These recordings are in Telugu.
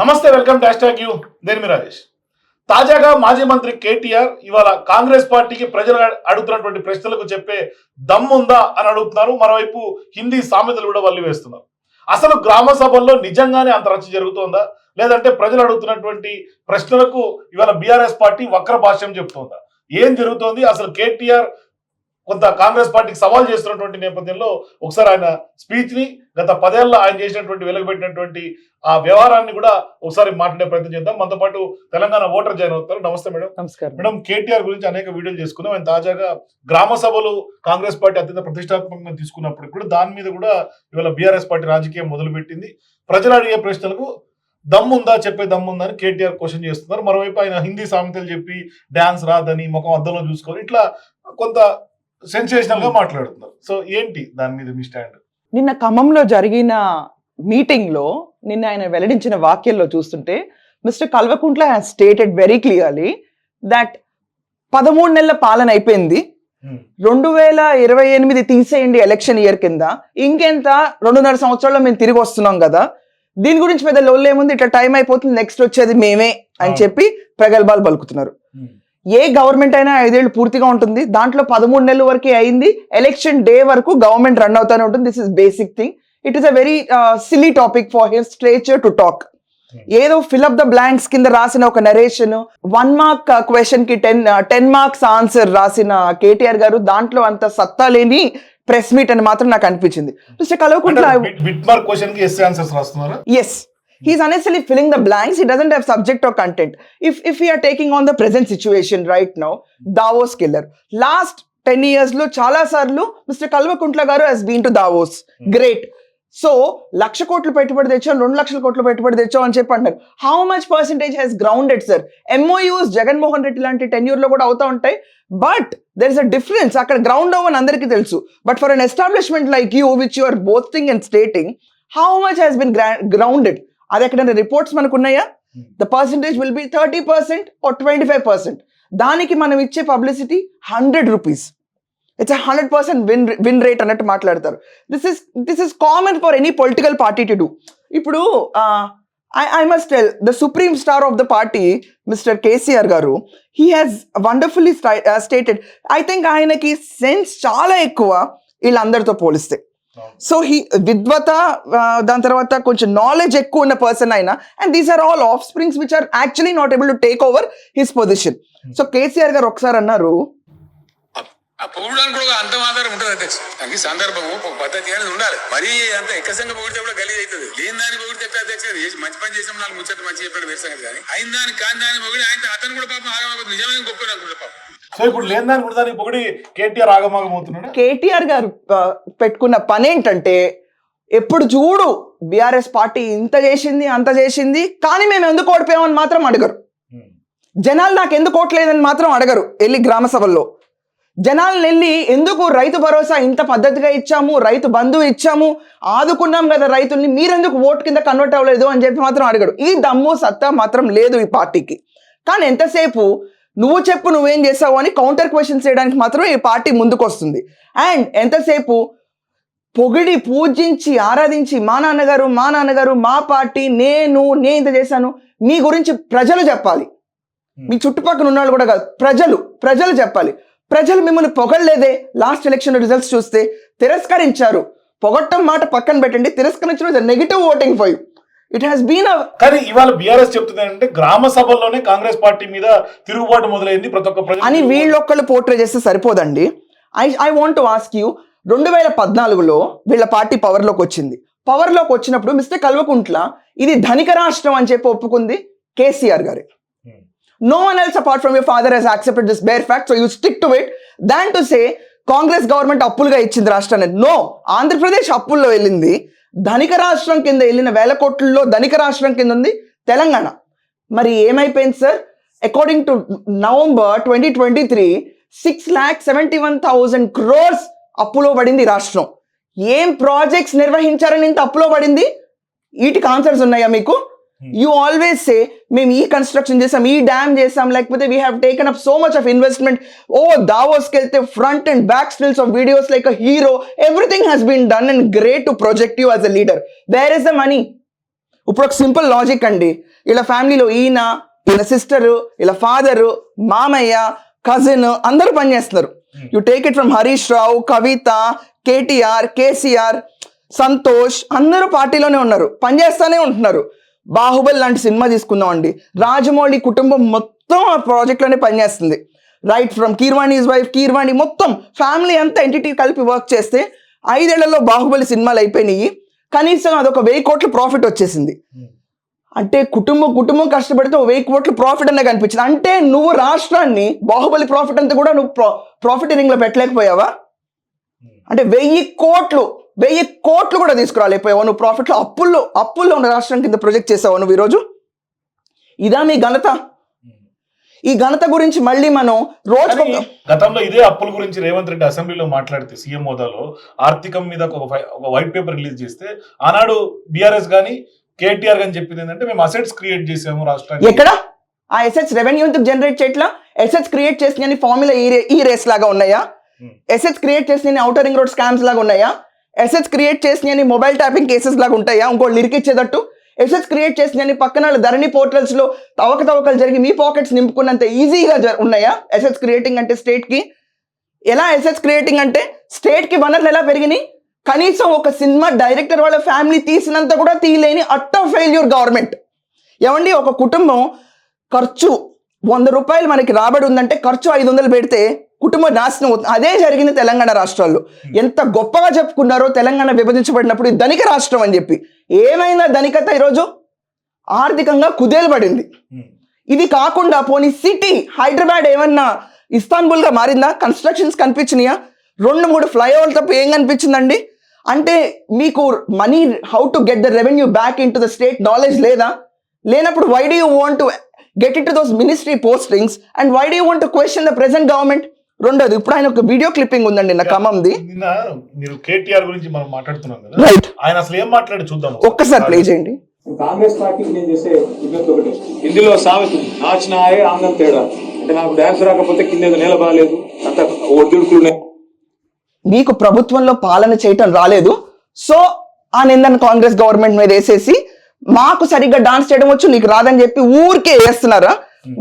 నమస్తే వెల్కమ్ డాష్ ట్యాగ్ యూ. దేని మీ రాజేష్. తాజాగా మాజీ మంత్రి కేటీఆర్ ఇవాళ కాంగ్రెస్ పార్టీకి ప్రజలు అడుగుతున్నటువంటి ప్రశ్నలకు చెప్పే దమ్ముందా అని అడుగుతున్నారు. మరోవైపు హిందీ సామెతలు కూడా వల్లి వేస్తున్నారు. అసలు గ్రామ సభల్లో నిజంగానే అంత రచ్చ జరుగుతోందా? లేదంటే ప్రజలు అడుగుతున్నటువంటి ప్రశ్నలకు ఇవాళ బీఆర్ఎస్ పార్టీ వక్ర భాష్యం చెప్తోందా? ఏం జరుగుతోంది? అసలు కేటీఆర్ కొంత కాంగ్రెస్ పార్టీకి సవాల్ చేస్తున్నటువంటి నేపథ్యంలో ఒకసారి ఆయన స్పీచ్ని గత పదేళ్ళ ఆయన చేసినటువంటి వెలుగుపెట్టినటువంటి ఆ వ్యవహారాన్ని కూడా ఒకసారి మాట్లాడే ప్రయత్నం చేద్దాం. మనతో పాటు తెలంగాణ ఓటర్ జాయిన్ అవుతారు నమస్తే మేడం. నమస్కారం. మేడం కేటీఆర్ గురించి అనేక వీడియోలు చేసుకున్నాం. ఆయన తాజాగా గ్రామ సభలు కాంగ్రెస్ పార్టీ అత్యంత ప్రతిష్టాత్మకంగా తీసుకున్నప్పుడు కూడా దాని మీద కూడా ఇవాళ బీఆర్ఎస్ పార్టీ రాజకీయం మొదలుపెట్టింది. ప్రజలు అడిగే ప్రశ్నలకు దమ్ముందా చెప్పే దమ్ముందా అని కేటీఆర్ క్వశ్చన్ చేస్తున్నారు. మరోవైపు ఆయన హిందీ సామెతలు చెప్పి డాన్స్ రాదని ముఖం అద్దంలో చూసుకొని ఇట్లా కొంత సెన్సేషనల్గా మాట్లాడుతున్నారు. సో ఏంటి దాని మీద మీ స్టాండ్? నిన్న ఖమ్మంలో జరిగిన మీటింగ్లో నిన్న ఆయన వెల్లడించిన వాక్యంలో చూస్తుంటే mister Kalvakuntla has stated very clearly that పదమూడు నెలల పాలన అయిపోయింది. రెండు వేల ఇరవై ఎనిమిది తీసేయండి ఎలక్షన్ ఇయర్ కింద. ఇంకెంత? రెండున్నర సంవత్సరాల్లో మేము తిరిగి వస్తున్నాం కదా. దీని గురించి పెద్ద లోల్ ఏముంది? ఇట్లా టైం అయిపోతుంది నెక్స్ట్ వచ్చేది మేమే అని. చెప్పి ప్రగల్భాలు పలుకుతున్నారు. ఏ గవర్నమెంట్ అయినా ఐదేళ్ళు పూర్తిగా ఉంటుంది. దాంట్లో పదమూడు నెలల వరకే అయింది. ఎలక్షన్ డే వరకు గవర్నమెంట్ రన్ అవుతానే ఉంటుంది. This is basic thing it is a very silly topic for his stature to talk ఏదో ఫిల్అప్ ద బ్లాంక్స్ కింద రాసిన ఒక నరేషన్ వన్ మార్క్ క్వశ్చన్కి టెన్ టెన్ మార్క్స్ ఆన్సర్ రాసిన కేటీఆర్ గారు. దాంట్లో అంత సత్తా లేని ప్రెస్ మీట్ అని మాత్రం నాకు అనిపించింది. మిస్టర్ కలవకుంట్ల బిట్ మార్క్ క్వశ్చన్కి yes he's unnecessarily filling the blanks. He doesn't have subject or content. If if we are taking on the present situation right now davos killer. Last 10 years లో చాలా సార్లు mister Kalvakuntla garu has been to Davos great so lakh కోట్లు పెట్టుబడి తెచ్చాం రెండు లక్షల కోట్లు పెట్టుబడి తెచ్చాం అని చెప్పి అంటారు how much percentage he's grounded sir MoUs Jaganmohan Reddy లాంటి టెన్యూర్లో కూడా అవుతా ఉంటాయి but there is a difference అక్కడ గ్రౌండ్ అవ్వని అందరికీ తెలుసు but for an establishment like you which you are boasting and stating how much he's been grounded అది ఎక్కడైనా రిపోర్ట్స్ మనకు ఉన్నాయా? The percentage will be thirty percent or twenty five percent దానికి మనం ఇచ్చే publicity hundred rupees it's hundred percent win win rate అన్నట్టు మాట్లాడతారు. This is this is common for any political party to do ఇప్పుడు I I must tell the supreme star of the party mister KCR garu he has wonderfully stated I think ఆయనకి సెన్స్ చాలా ఎక్కువ వీళ్ళందరితో పోలిస్తే. సో హీ విద్వత దాని తర్వాత కొంచెం నాలెడ్జ్ ఎక్కువ ఉన్న పర్సన్ అయినా and these are all of springs which are actually not able to take over his position so KCR garu ఒకసారి అన్నారు పొగడానికి కూడా అంతం ఆధారం ఉంటుంది అధ్యక్ష. దానికి సందర్భము ఒక పద్ధతి అనేది ఉండాలి. మరీ అంత ఎక్కసంగా పొగిడితే కూడా గలీజ్ అవుతుంది. లేని దాన్ని పొగిడితే ఎట్లా అధ్యక్ష? మంచి పని చేసాం నాలుగు ముచ్చట మంచి చెప్పాడు వేరే సంగతి కానీ అయిన దాన్ని కాని దాన్ని పొగిడి ఆయన అతను కూడా పాపం ఆగమాగదు నిజమైన గొప్ప అనుకుంటా పాపం. సో ఇప్పుడు లేని కూడా దానికి పొగిడి కేటీఆర్ కేటీఆర్ గారు పెట్టుకున్న పని ఏంటంటే ఎప్పుడు చూడు బీఆర్ఎస్ పార్టీ ఇంత చేసింది అంత చేసింది కానీ మేము ఎందుకు ఓడిపోయామని మాత్రం అడగరు. జనాలు నాకు ఎందుకు ఓట్లేదని మాత్రం అడగరు వెళ్ళి గ్రామ సభల్లో. జనాలను వెళ్ళి ఎందుకు రైతు భరోసా ఇంత పద్ధతిగా ఇచ్చాము రైతు బంధువు ఇచ్చాము ఆదుకున్నాం కదా రైతుల్ని మీరెందుకు ఓటు కింద కన్వర్ట్ అవ్వలేదు అని చెప్పి మాత్రం అడగడు ఈ దమ్ము సత్తా మాత్రం లేదు ఈ పార్టీకి. కానీ ఎంతసేపు నువ్వు చెప్పు నువ్వేం చేసావు అని కౌంటర్ క్వశ్చన్స్ చేయడానికి మాత్రం ఈ పార్టీ ముందుకు వస్తుంది అండ్ ఎంతసేపు? పొగిడి పూజించి ఆరాధించి మా నాన్నగారు మా నాన్నగారు మా పార్టీ నేను నేను ఇంత చేశాను మీ గురించి ప్రజలు చెప్పాలి. మీ చుట్టుపక్కల ఉన్న వాళ్ళు కూడా కాదు ప్రజలు ప్రజలు చెప్పాలి. ప్రజలు మిమ్మల్ని పొగడలేదే? లాస్ట్ ఎలక్షన్ రిజల్ట్స్ చూస్తే తిరస్కరించారు. పొగట్టం మాట పక్కన పెట్టండి తిరస్కరించడం negative voting for it has been కానీ ఇవాళ బీఆర్ఎస్ చెప్తుంది ఏంటంటే గ్రామ సభల్లోనే కాంగ్రెస్ పార్టీ మీద తిరుగుబాటు మొదలైంది ప్రతి ఒక్క అని వీళ్ళొక్కళ్ళు పోర్ట్రే చేస్తే సరిపోదండి. I I want to ask you రెండు వేల పద్నాలుగులో వీళ్ళ పార్టీ పవర్లోకి వచ్చింది. పవర్లోకి వచ్చినప్పుడు మిస్టర్ కల్వకుంట్ల ఇది ధనిక రాష్ట్రం అని చెప్పి ఒప్పుకుంది కేసీఆర్ గారి. No one else apart from your father he's accepted this bare fact so you stick to it than to say Congress government అప్పులుగా ఇచ్చింది రాష్ట్రాన్ని. నో ఆంధ్రప్రదేశ్ అప్పుల్లో వెళ్ళింది. ధనిక రాష్ట్రం కింద వెళ్ళిన వేల కోట్లలో ధనిక రాష్ట్రం కింద ఉంది తెలంగాణ. మరి ఏమైపోయింది sir? According to November twenty twenty three six lakh seventy one thousand crores అప్పులో పడింది రాష్ట్రం. ఏం ప్రాజెక్ట్స్ నిర్వహించారని ఇంత అప్పులో పడింది? వీటికి ఆన్సర్స్ ఉన్నాయా మీకు? యూ ఆల్వేస్ సే మేము ఈ కన్స్ట్రక్షన్ చేసాం ఈ డ్యామ్ చేసాం లేకపోతే we have taken up so much of investment ఓ దావోస్కి వెళ్తే front and back stills of videos like a hero everything has been done and great to project you as a leader where is the money ఇప్పుడు ఒక సింపుల్ లాజిక్ అండి. ఇలా ఫ్యామిలీలో ఈయన ఈయన సిస్టరు ఇలా ఫాదరు మామయ్య కజిన్ అందరూ పనిచేస్తున్నారు you take it from Harish Rao Kavitha KTR KCR Santosh అందరూ పార్టీలోనే ఉన్నారు. పనిచేస్తూనే ఉంటున్నారు. బాహుబలి లాంటి సినిమా తీసుకుందాం అండి రాజమౌళి కుటుంబం మొత్తం ఆ ప్రాజెక్ట్లోనే పనిచేస్తుంది. Right from Keeravani wife Keeravani మొత్తం ఫ్యామిలీ అంతా ఎంటిటీ కలిపి వర్క్ చేస్తే ఐదేళ్ళలో బాహుబలి సినిమాలు అయిపోయినాయి. కనీసం అదొక వెయ్యి కోట్ల ప్రాఫిట్ వచ్చేసింది. అంటే కుటుంబం కుటుంబం కష్టపడితే వెయ్యి కోట్ల ప్రాఫిట్ అనే కనిపించింది. అంటే నువ్వు రాష్ట్రాన్ని బాహుబలి ప్రాఫిట్ అంతా కూడా నువ్వు ప్రాఫిట్లో పెట్టలేకపోయావా? అంటే వెయ్యి కోట్లు వెయ్యి కోట్లు కూడా తీసుకురాలేకపోయావా నువ్వు ప్రాఫిట్లో అప్పుల్లో అప్పుల్లో ఉన్న రాష్ట్రం కింద ప్రొజెక్ట్ చేసావా నువ్వు ఈరోజు? ఇదా మీ ఘనత? ఈ ఘనత గురించి మళ్ళీ మనం రోజు కానీ గతంలో ఇదే అప్పుల గురించి రేవంత్ రెడ్డి అసెంబ్లీలో మాట్లాడితే సీఎం హోదాలో ఆర్థికం మీద ఒక వైట్ పేపర్ రిలీజ్ చేస్తే ఆనాడు బీఆర్ఎస్ గానీ కేటీఆర్ గాని చెప్పింది ఏంటంటే మేము అసెట్స్ క్రియేట్ చేసాము రాష్ట్రానికి. ఎక్కడ? ఆ ఎసెట్స్ రెవెన్యూ జనరేట్ చేయట్లా? ఎసెట్స్ క్రియేట్ చేసిన ఫార్ములా ఈ రేస్ లాగా ఉన్నాయా? Hmm. ఎసెట్స్ క్రియేట్ చేసిన అవుటర్ రింగ్ రోడ్ స్కామ్స్ లాగా ఉన్నాయా? ఎసెట్స్ క్రియేట్ చేసిన మొబైల్ ట్యాపింగ్ కేసెస్ లాగా ఉంటాయా? ఇంకో లిరికిచ్చేటట్టు ఎసెట్స్ క్రియేట్ చేసిన పక్కన వాళ్ళ ధరణి పోర్టల్స్లో తవక తవకతవకలు జరిగి మీ పాకెట్స్ నింపుకున్నంత ఈజీగా ఉన్నాయా? ఎసెట్స్ క్రియేటింగ్ అంటే స్టేట్కి ఎలా ఎసెట్స్ క్రియేటింగ్ అంటే స్టేట్కి వనరులు ఎలా పెరిగినాయి? కనీసం ఒక సినిమా డైరెక్టర్ వాళ్ళ ఫ్యామిలీ తీసినంత కూడా తీయలేని అట్ట ఫెయిల్యూర్ గవర్నమెంట్ ఏమండి? ఒక కుటుంబం ఖర్చు వంద రూపాయలు మనకి రాబడి ఉందంటే ఖర్చు ఐదు వందలు పెడితే కుటుంబ నాశనం అవుతుంది. అదే జరిగింది తెలంగాణ రాష్ట్రాల్లో. ఎంత గొప్పగా చెప్పుకున్నారో తెలంగాణ విభజించబడినప్పుడు ధనిక రాష్ట్రం అని చెప్పి. ఏమైనా ధనికత ఈరోజు? ఆర్థికంగా కుదేలుపడింది ఇది కాకుండా పోనీ సిటీ హైదరాబాద్ ఏమన్నా ఇస్తాన్బుల్గా మారిందా? కన్స్ట్రక్షన్స్ కనిపించినాయా? రెండు మూడు ఫ్లైఓవర్ తప్ప ఏం కనిపించిందండి? అంటే మీకు money how to get the revenue back in to the state knowledge లేదా? లేనప్పుడు why do you want to get in to those ministry postings? And why do you want to question the present government? రెండోది ఇప్పుడు ఆయన ఒక వీడియో క్లిప్పింగ్ ఉందండి నా ఖమ్మంది. మీరు కేటీఆర్ గురించి మనం మాట్లాడుతున్నాం కదా. రైట్ ఆయన అసలు ఏం మాట్లాడి చూద్దాం ఒక్కసారి ప్లే చేయండి. కాంగ్రెస్ పార్టీకి నేను చేసే విజ్ఞప్తి ఒకటే. ఇందులో సామెత ఉంది. నాచిన ఆయే ఆంగం తేడా. అంటే నాకు డాన్స్ రాకపోతే కింద నేల బాగాలేదు. అంత ఒడిదుడుకులు మీకు ప్రభుత్వంలో పాలన చేయటం రాలేదు. సో ఆ నిందను కాంగ్రెస్ గవర్నమెంట్ మీద వేసేసి మాకు సరిగ్గా డాన్స్ చేయడం వచ్చు నీకు రాదని చెప్పి ఊరికే వేస్తున్నారా?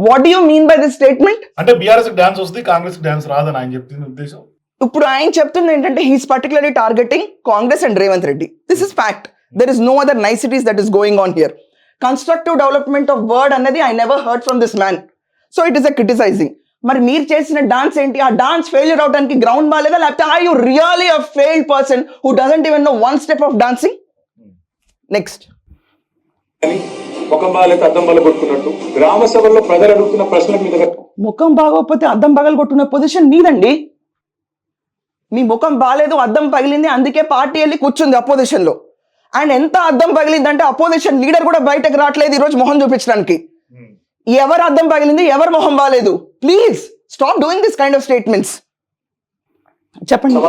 What you mean by this statement అంటే బీఆర్ఎస్ డాన్స్ వస్తుంది కాంగ్రెస్ డాన్స్ రాదని ఆయన చెప్తున్న ఉద్దేశం. ఇప్పుడు ఆయన చెప్తుంది ఏంటంటే he's particularly targeting Congress and Revanth Reddy. This is fact there is no other niceties that is going on here constructive development of word అన్నది I never heard from this man so it is a criticising మరి మీరు చేసిన డాన్స్ ఏంటి? ఆ డాన్స్ ఫెయిల్యూర్ అవడానికి గ్రౌండ్ బాగాలేదా? లేకపోతే I you really a failed person who doesn't even know one step of dancing next ముఖం బాగాలేక అద్దం బాగా కొట్టుకున్నట్టు గ్రామ సభల్లో ప్రజలు అడుగుతున్న ప్రశ్నలకు మీ దగ్గర ముఖం బాగోకపోతే అద్దం పగలు పొజిషన్ మీదండి. మీ ముఖం బాగాలేదు అద్దం పగిలింది అందుకే పార్టీ వెళ్ళి కూర్చుంది అపోజిషన్లో. అండ్ ఎంత అద్దం పగిలిందంటే అపోజిషన్ లీడర్ కూడా బయటకు రావట్లేదు ఈరోజు మొహం చూపించడానికి. ఎవరు అద్దం పగిలింది ఎవరు మొహం బాగాలేదు please stop doing this kind of statements చెప్పండి.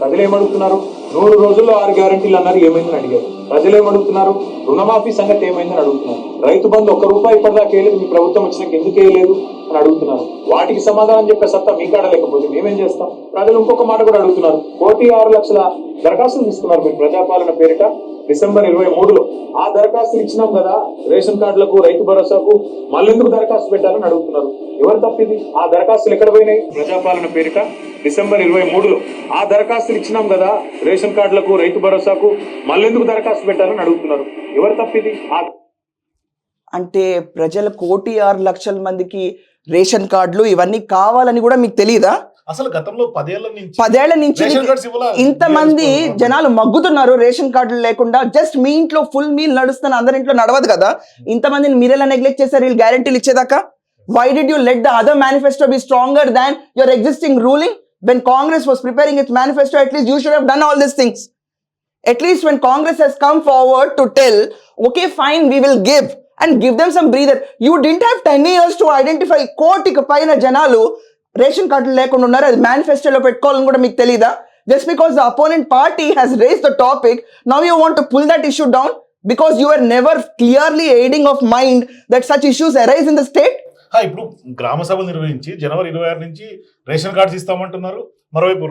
ప్రజలు ఏమడుగుతున్నారు? నూరు రోజుల్లో ఆరు గ్యారంటీలు అన్నారు ఏమైందని అడిగారు. ప్రజలు ఏమడుగుతున్నారు? రుణమాఫీ సంగతి ఏమైందని అడుగుతున్నారు. రైతు బంధు ఒక్క రూపాయి ఇప్పటిదాకా వేయలేదు మీ ప్రభుత్వం వచ్చినాక ఎందుకు వేయలేదు అని అడుగుతున్నారు. వాటికి సమాధానం చెప్పే సత్తా మీ కాడ లేకపోతే మేమేం చేస్తాం? ప్రజలు ఇంకొక మాట కూడా అడుగుతున్నారు. కోటి ఆరు లక్షల దరఖాస్తులు తీసుకున్నారు మీరు ప్రజాపాలన పేరిట. డిసెంబర్ ఇరవై మూడులో. ఆ దరఖాస్తులు ఇచ్చినాం కదా రేషన్ కార్డులకు రైతు భరోసాకు మళ్ళెందుకు దరఖాస్తు పెట్టాలని అడుగుతున్నారు. ఎవరు తప్పిది? ఆ దరఖాస్తులు ఎక్కడ పోయినాయి? ప్రజాపాలన పేరిట డిసెంబర్ ఇరవై మూడులో. ఆ దరఖాస్తులు ఇచ్చినాం కదా రేషన్ కార్డులకు రైతు భరోసాకు మళ్ళెందుకు దరఖాస్తు పెట్టాలని అడుగుతున్నారు. ఎవరు తప్పిది? ఆ అంటే ప్రజల కోటి ఆరు లక్షల మందికి రేషన్ కార్డులు ఇవన్నీ కావాలని కూడా మీకు తెలియదా అసలు గతంలో పదేళ్ళ నుంచి పదేళ్ళ నుంచి? ఇంతమంది. జనాలు మగ్గుతున్నారు రేషన్ కార్డులు లేకుండా జస్ట్ మీ ఇంట్లో ఫుల్ మీల్ నడుస్తున్న అందరి ఇంట్లో నడవదు కదా ఇంతమందిని మీరెలా నెగ్లెక్ట్ చేశారు వీళ్ళు గ్యారెంటీలు ఇచ్చేదాకా why did you let the other manifesto be stronger than your existing ruling when Congress was preparing its manifesto at least you should have done all this things least when Congress has come forward to tell, okay, fine, we will give and give them some breather. You didn't have 10 years to identify కోటికి పైన జనాలు రేషన్ కార్డులు లేకుండా ఉన్నారు. అది మేనిఫెస్టోలో పెట్టుకోవాలని కూడా మీకు తెలీదా? Just because the opponent party has raise the topic now you want to pull that issue down because you are never clearly aiding of mind that such issues arise in the state ఇప్పుడు గ్రామ సభ నిర్వహించి జనవరి ఇరవై ఆరు నుంచి రేషన్ కార్డ్స్ ఇస్తామంటున్నారు. మరోవైపు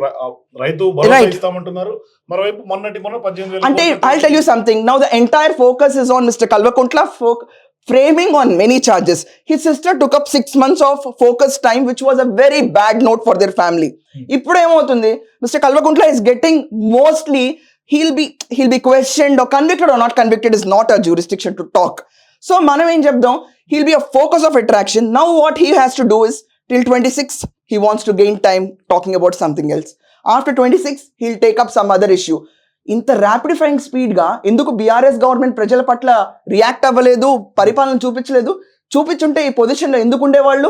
రైతు. ఇస్తామంటున్నారు. మరోవైపు మొన్నటి మొన్న పద్దెనిమిది అంటే I tell you something now the entire focus is on mister Kalvakuntla folk framing on many charges. His sister took up six months of focus time, which was a very bad note for their family. ఇప్పుడు ఏమవుతుంది? Mister Kalvakuntla is getting mostly he'll be he'll be questioned convicted or not convicted is not a jurisdiction to talk so మనం ఏం చెప్దాం? He'll be a focus of attraction now what he has to do is till twenty six he wants to gain time talking about something else after twenty six he'll take up some other issue ఇంత ర్యాపిడిఫైయింగ్ స్పీడ్గా ఎందుకు బీఆర్ఎస్ గవర్నమెంట్ ప్రజల పట్ల రియాక్ట్ అవ్వలేదు పరిపాలన చూపించలేదు? చూపించుంటే ఈ పొజిషన్లో ఎందుకు ఉండేవాళ్ళు?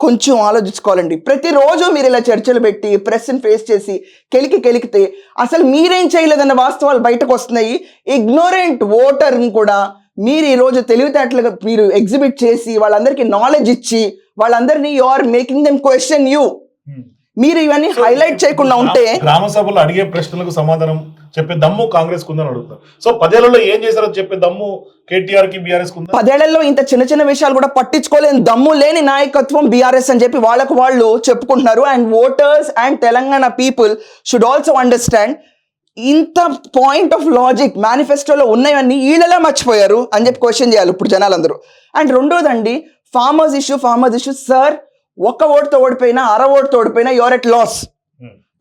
కొంచెం ఆలోచించుకోవాలండి. ప్రతిరోజు మీరు ఇలా చర్చలు పెట్టి ప్రెస్ని ఫేస్ చేసి కెలికి కెలికితే అసలు మీరేం చేయలేదన్న వాస్తవాలు బయటకు వస్తున్నాయి. ఇగ్నోరెంట్ ఓటర్ని కూడా మీరు ఈరోజు తెలివితేటలుగా మీరు ఎగ్జిబిట్ చేసి వాళ్ళందరికీ నాలెడ్జ్ ఇచ్చి వాళ్ళందరినీ you are making them question you మీరు ఇవన్నీ హైలైట్ చేయకుండా ఉంటే గ్రామ సభలో అడిగే ప్రశ్నలకు సమాధానం చెప్పే దమ్ము కాంగ్రెస్ కుందని అడుగుతారు. సో పదేళ్ళలో ఏం చేశారో చెప్పే దమ్ము కేటీఆర్కి బీఆర్ఎస్ కుందా పదేళ్ళలో ఇంత చిన్న చిన్న విషయాలు కూడా పట్టించుకోలేని దమ్ము లేని నాయకత్వం బీఆర్ఎస్ అని చెప్పి వాళ్ళకు వాళ్ళు చెప్పుకుంటున్నారు. And voters and Telangana people should also understand ఇంత పాయింట్ ఆఫ్ లాజిక్ మేనిఫెస్టోలో ఉన్నవన్నీ వీళ్ళలా మర్చిపోయారు అని చెప్పి క్వశ్చన్ చేయాలి ఇప్పుడు జనాలందరూ. And రెండోదండి farmers issue farmers issue sir ఒక్క ఓటుతో ఓడిపోయినా అర ఓటుతో ఓడిపోయినా your at loss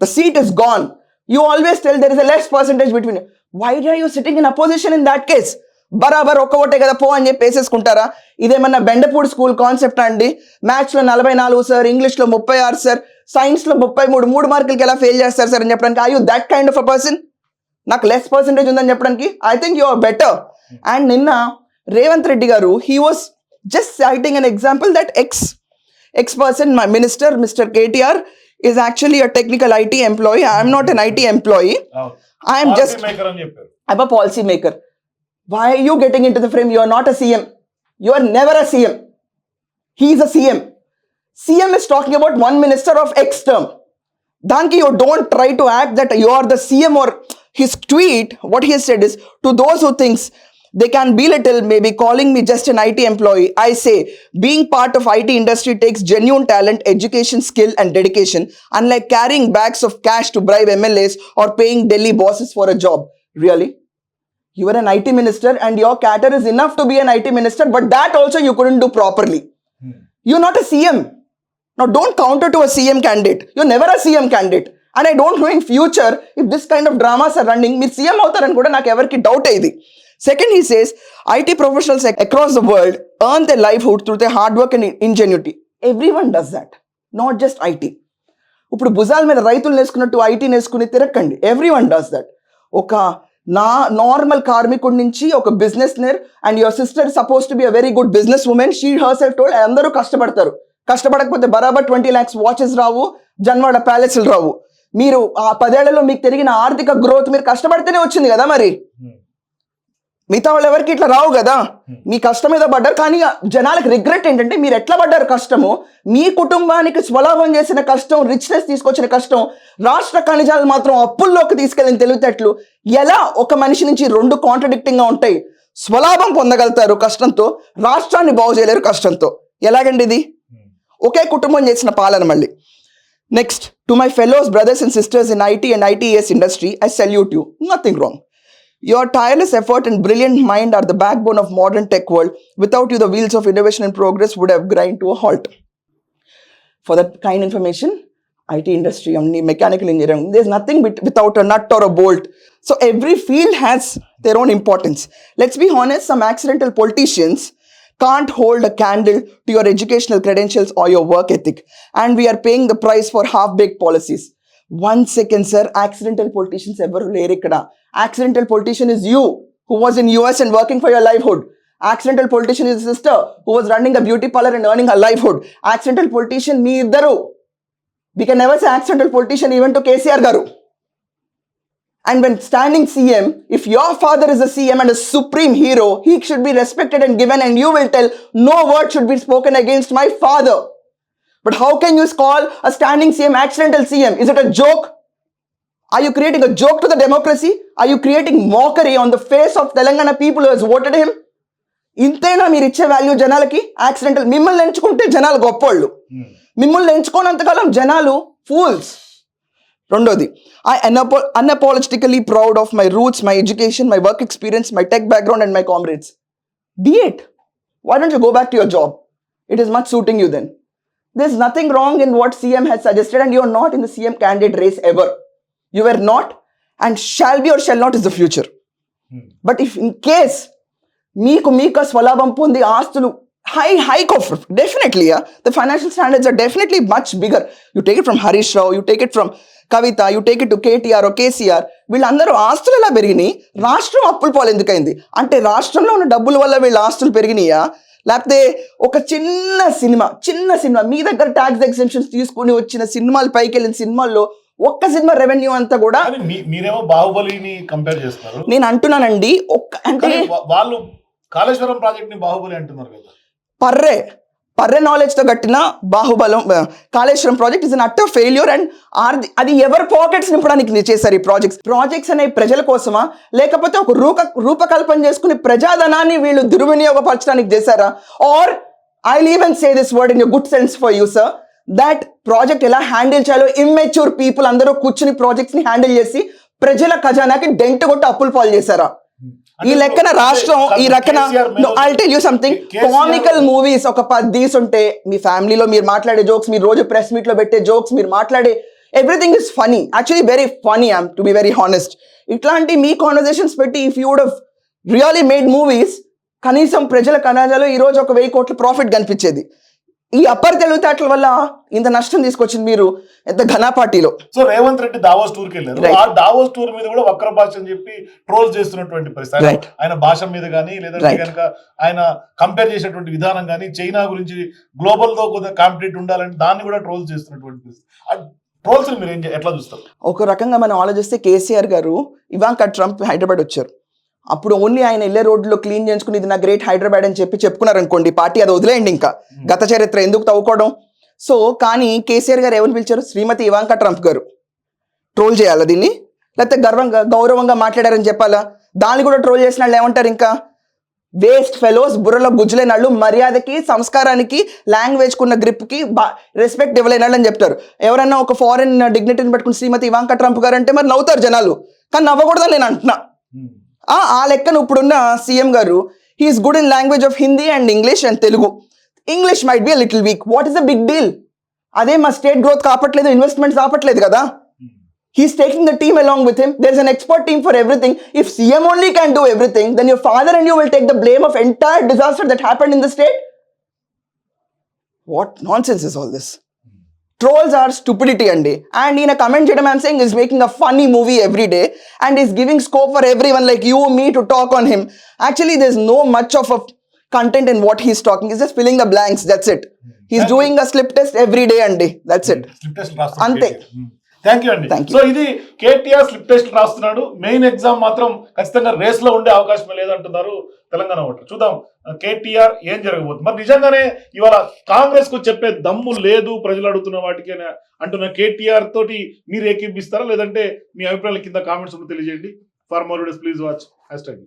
the seat is gone. You always tell there is a less percentage between. You. Why are you sitting in opposition in that case? బరాబర్ ఒక్క ఓటే కదా పో అని చెప్పి వేసేసుకుంటారా? ఇదేమన్నా బెండపూడి స్కూల్ కాన్సెప్ట్ అండి? మ్యాథ్స్లో నలభై నాలుగు సార్ ఇంగ్లీష్లో ముప్పై ఆరు సార్ సైన్స్లో ముప్పై మూడు మూడు మార్కులకి ఎలా ఫెయిల్ చేస్తారు సార్ అని చెప్పడానికి? I you that kind of a person నాకు లెస్ పర్సంటేజ్ ఉందని చెప్పడానికి? I think you are better and నిన్న Revanth Reddy garu he was just citing an example that ex ex my minister mister KTR is actually a technical IT employee. I am not an IT employee. I am just. I'm a policy maker. Why are you getting into the frame? You are not a CM. You are never a CM. He is a CM. CM is talking about one minister of X term. Danki, you don't try to act that you are the CM or his tweet. What he has said is to those who thinks they can belittle maybe calling me just an IT employee. I say being part of IT industry takes genuine talent, education, skill and dedication. Unlike carrying bags of cash to bribe MLAs or paying Delhi bosses for a job. Really? You are an IT minister and your cater is enough to be an IT minister, but that also you couldn't do properly. You're not a CM. Now, don't counter to a CM candidate. You're never a CM candidate. And I don't know in future if this kind of dramas are running, మీరు సీఎం అవుతారని కూడా నాకు ఎవరికి డౌట్ అయ్యింది second he says IT professionals across the world earn the livelihood through the hard work and ingenuity everyone does that not just IT ఇప్పుడు భుజాల మీద రైతులు నేసుకున్నట్టు ఐటీ నేసుకుని తిరక్కండి. ఎవ్రీ వన్ డస్ దట్ ఒక నా నార్మల్ కార్మికుడి నుంచి ఒక బిజినెస్ నేర్ and your sister suppose to be a very good business woman she herself told అందరూ కష్టపడతారు. కష్టపడకపోతే బరాబర్ ట్వంటీ ల్యాక్స్ వాచెస్ రావు జన్వాడ ప్యాలెస్లు రావు. మీరు ఆ పదేళ్ళలో మీకు తిరిగిన ఆర్థిక గ్రోత్ మీరు కష్టపడితేనే వచ్చింది కదా మరి? మిగతా వాళ్ళు ఎవరికి ఇట్లా రావు కదా? మీ కష్టం మీద పడ్డారు. కానీ జనాలకు రిగ్రెట్ ఏంటంటే మీరు ఎట్లా పడ్డారు కష్టము? మీ కుటుంబానికి స్వలాభం చేసిన కష్టం రిచ్నెస్ తీసుకొచ్చిన కష్టం రాష్ట్ర ఖనిజాలు మాత్రం అప్పుల్లోకి తీసుకెళ్ళిన తెలివితేటలు ఎలా ఒక మనిషి నుంచి రెండు కాంట్రడిక్టింగ్గా ఉంటాయి? స్వలాభం పొందగలుగుతారు కష్టంతో రాష్ట్రాన్ని బాగు చేయలేరు కష్టంతో. ఎలాగండి ఇది? ఒకే కుటుంబం చేసిన పాలన మళ్ళీ. Next to my fellows brothers and sisters in IT and ITES industry I salute you nothing wrong Your tireless effort and brilliant mind are the backbone of modern tech world. Without you, the wheels of innovation and progress would have grind to a halt. For that kind information, IT industry, only mechanical engineering, there's nothing without a nut or a bolt. So every field has their own importance. Let's be honest, some accidental politicians can't hold a candle to your educational credentials or your work ethic. And we are paying the price for half-baked policies. One second, sir. Accidental politicians ever? Accidental politician is you who was in US and working for your livelihood. Accidental politician is sister who was running a beauty parlor and earning her livelihood. Accidental politician me iddaru. We can never say accidental politician even to KCR garu. And when standing CM, if your father is a CM and a supreme hero, he should be respected and given and you will tell no word should be spoken against my father. But how can you call a standing CM accidental CM? Is it a joke? Are you creating a joke to the democracy? Are you creating mockery on the face of Telangana people who has voted him? ఇంతేనా మీరు ఇచ్చే వాల్యూ జనాలకి యాక్సిడెంటల్ మిమ్మల్ని ఎంచుకుంటే జనాలు గొప్పోళ్ళు మిమ్మల్ని ఎంచుకోనంతకాలం జనాలు ఫూల్స్ రెండోది I unapo unapologetically proud of my roots my education my work experience my tech background and my comrades be it Why don't you go back to your job? It is much suiting you then. There's nothing wrong in what CM has suggested, and you're not in the CM candidate race ever. You were not, and shall be or shall not is the future. But if in case మీకు మీకు స్వలాభం పొంది ఆస్తులు high hike of definitely the financial standards are definitely much bigger you take it from Harish Rao you take it from Kavitha you take it to KTR KCR వీళ్ళందరూ ఆస్తులు ఎలా పెరిగినాయి? రాష్ట్రం అప్పుల పాలు ఎందుకైంది? అంటే రాష్ట్రంలో ఉన్న డబ్బుల వల్ల వీళ్ళ ఆస్తులు పెరిగినాయా? లేకపోతే ఒక చిన్న సినిమా చిన్న సినిమా మీ దగ్గర ట్యాక్స్ ఎగ్జెంప్షన్స్ తీసుకుని వచ్చిన సినిమాలు పైకి వెళ్ళిన సినిమాల్లో ఒక్క సినిమా రెవెన్యూ అంతా కూడా మీరేమో బాహుబలిని కంపేర్ చేస్తారు నేను అంటున్నానండి ఒక్క అంటే వాళ్ళు కాళేశ్వరం ప్రాజెక్ట్ని బాహుబలి అంటున్నారు కదా. పర్రే పర్రే నాలెడ్జ్తో కట్టిన బాహుబలం Kaleshwaram project is an utter failure and or అది ఎవరి పాకెట్స్ నింపడానికి చేశారు ఈ ప్రాజెక్ట్స్ ప్రాజెక్ట్స్ అనే ప్రజల కోసమా? లేకపోతే ఒక రూప రూపకల్పన చేసుకుని ప్రజాధనాన్ని వీళ్ళు దుర్వినియోగపరచడానికి చేశారా? Or I leave and say this word in you good sense for you sir that project ఎలా హ్యాండిల్ చేయాలో ఇమ్మెచ్యూర్ పీపుల్ అందరూ కూర్చుని ప్రాజెక్ట్స్ని హ్యాండిల్ చేసి ప్రజల ఖజానాకి డెంట్ కొట్టి అప్పులు పాలు చేశారా? ఈ లెక్కన రాష్ట్రం ఈ లెక్కన I tell you something comical movies ఒక పది తీసుంటే మీ ఫ్యామిలీలో మీరు మాట్లాడే జోక్స్ మీరు రోజు ప్రెస్ మీట్లో పెట్టే జోక్స్ మీరు మాట్లాడే everything is funny actually very funny I'm to be very honest ఇట్లాంటి మీ కాన్వర్జేషన్స్ పెట్టి if you would really made movies కనీసం ప్రజల కణాలలో ఈ రోజు ఒక వెయ్యి కోట్ల ప్రాఫిట్ కనిపించేది. ఈ అప్పర్ తెలివితేటల వల్ల ఇంత నష్టం తీసుకొచ్చింది మీరు ఎంత ఘనా పార్టీలో? సో రేవంత్ రెడ్డి దావోస్ టూర్కి వెళ్ళారు. ఆ దావోస్ టూర్ మీద కూడా వక్ర భాష అని చెప్పి ట్రోల్ చేస్తున్నటువంటి పరిస్థితి. ఆయన- భాష మీద కానీ లేదంటే. కనుక ఆయన కంపేర్ చేసేటువంటి విధానం కానీ చైనా గురించి గ్లోబల్తో కొంత కాంపిటేట్ ఉండాలంటే దాన్ని కూడా ట్రోల్ చేస్తున్నటువంటి పరిస్థితి. ట్రోల్స్ మీరు ఎట్లా చూస్తారు? ఒక రకంగా మనం ఆలోచిస్తే కేసీఆర్ గారు ఇవాంకా ట్రంప్ హైదరాబాద్ వచ్చారు. అప్పుడు ఓన్లీ ఆయన ఇల్లే రోడ్లో క్లీన్ చేసుకుని ఇది నా గ్రేట్ హైదరాబాద్ అని చెప్పి చెప్పుకున్నారు అనుకోండి పార్టీ అది వదిలేయండి ఇంకా. గత చరిత్ర ఎందుకు తవ్వుకోవడం? సో కానీ కేసీఆర్ గారు ఎవరిని పిలిచారు? Srimati Ivanka Trump garu. Troll చేయాలా దీన్ని? లేకపోతే గర్వంగా గౌరవంగా మాట్లాడారని చెప్పాలా? దాన్ని కూడా ట్రోల్ చేసిన వాళ్ళు ఏమంటారు ఇంకా? వేస్ట్ ఫెలోస్ బుర్రలో గుజ్జులేని వాళ్ళు మర్యాదకి సంస్కారానికి లాంగ్వేజ్ కున్న గ్రిప్కి రెస్పెక్ట్ ఇవ్వలేని వాళ్ళు అని చెప్తారు. ఎవరన్నా ఒక ఫారెన్ డిగ్నిటీని పెట్టుకుని శ్రీమతి ఇవాంకా ట్రంప్ గారు అంటే మరి నవ్వుతారు జనాలు. కానీ నవ్వకూడదని నేను అంటున్నా. ఆ లెక్కను ఇప్పుడున్న CM garu he is good in language of Hindi and English and Telugu English might be little weak what is the big deal అదే మా స్టేట్ గ్రోత్ కాపట్లేదు ఇన్వెస్ట్మెంట్స్ ఆపట్లేదు కదా. He's taking the team along with him there is an expert team for everything if CM only can do everything then your father and you will take the blame of entire disaster that happened in the state what nonsense is all this Trolls are stupidity and day. And in a comment Jada Ma'am saying is making a funny movie every day and is giving scope for everyone like you, me to talk on him. Actually, there's no much of a content in what he's talking. He's just filling the blanks. That's it. He's doing a slip test every day and day. That's hmm. it. Slip test last Ante. Thank you అండి. సో ఇది కేటీఆర్ స్లిప్ టెస్ట్ రాస్తున్నాడు. మెయిన్ ఎగ్జామ్ మాత్రం ఖచ్చితంగా రేస్లో ఉండే అవకాశం లేదంటున్నారు తెలంగాణ ఓటర్. చూద్దాం కేటీఆర్ ఏం జరగబోతుంది? మరి నిజంగానే ఇవాళ కాంగ్రెస్కు చెప్పే దమ్ము లేదు ప్రజలు అడుగుతున్న వాటికి అంటున్న కేటీఆర్ తోటి మీరు ఏకీపిస్తారా లేదంటే మీ అభిప్రాయాల కింద కామెంట్స్ తెలియజేయండి. For more please watch hashtag